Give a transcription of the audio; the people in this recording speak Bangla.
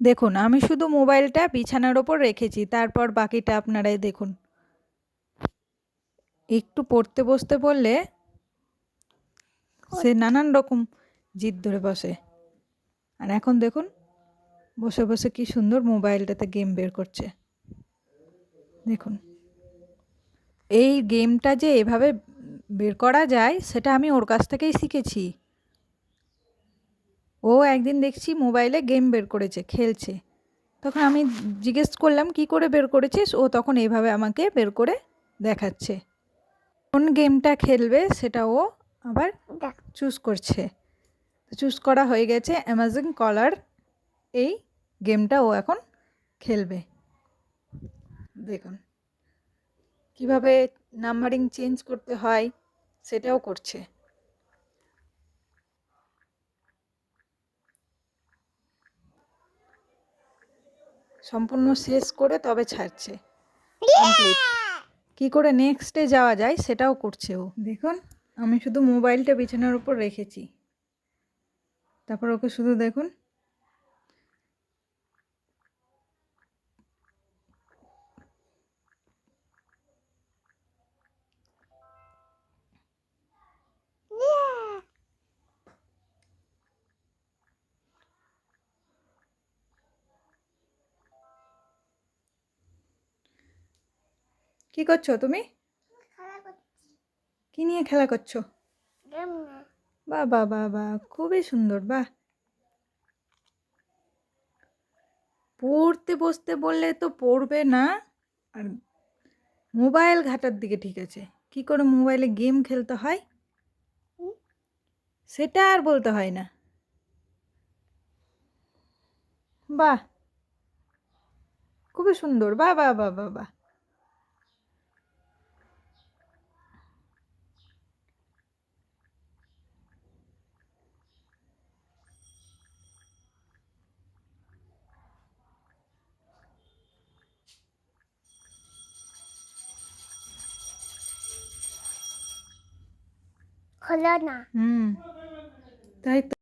দেখুন, আমি শুধু মোবাইলটা বিছানার ওপর রেখেছি, তারপর বাকিটা আপনারাই দেখুন। একটু পড়তে বসতে বললে সে নানান রকম জিদ ধরে বসে। আর এখন দেখুন, বসে বসে কি সুন্দর মোবাইলটাতে গেম বের করছে। দেখুন, এই গেমটা যে এভাবে বের করা যায়, সেটা আমি ওর কাছ থেকেই শিখেছি। ও একদিন দেখছি মোবাইলে গেম বের করেছে খেলছে। তখন আমি জিজ্ঞেস করলাম কি করে বের করেছিস? ও তখন এইভাবে আমাকে বের করে দেখাচ্ছে। কোন গেমটা খেলবে সেটা ও আবার চুজ করছে। চুজ করা হয়ে গেছে অ্যামাজন কলার এই গেমটা ও এখন খেলবে। দেখুন কীভাবে নাম্বারিং চেঞ্জ করতে হয় সেটাও করছে। সম্পূর্ণ শেষ করে তবে ছাড়ছে। কি করে নেক্সটে যাওয়া যায় সেটাও করছে ও। দেখুন আমি শুধু মোবাইলটা বিছানার উপর রেখেছি। তারপর ওকে শুধু দেখুন কি করছ তুমি? কি নিয়ে খেলা করছ? বাহ বা বাহ বাহ, খুবই সুন্দর বা পড়তে বসতে বললে তো পড়বে না। আর মোবাইল ঘাটার দিকে ঠিক আছে। কি করে মোবাইলে গেম খেলতে হয়? সেটা আর বলতে হয় না। বাহ, খুবই সুন্দর, বাহ বাহ বাহ বাহ বাহ। হলো না হুম তাই তো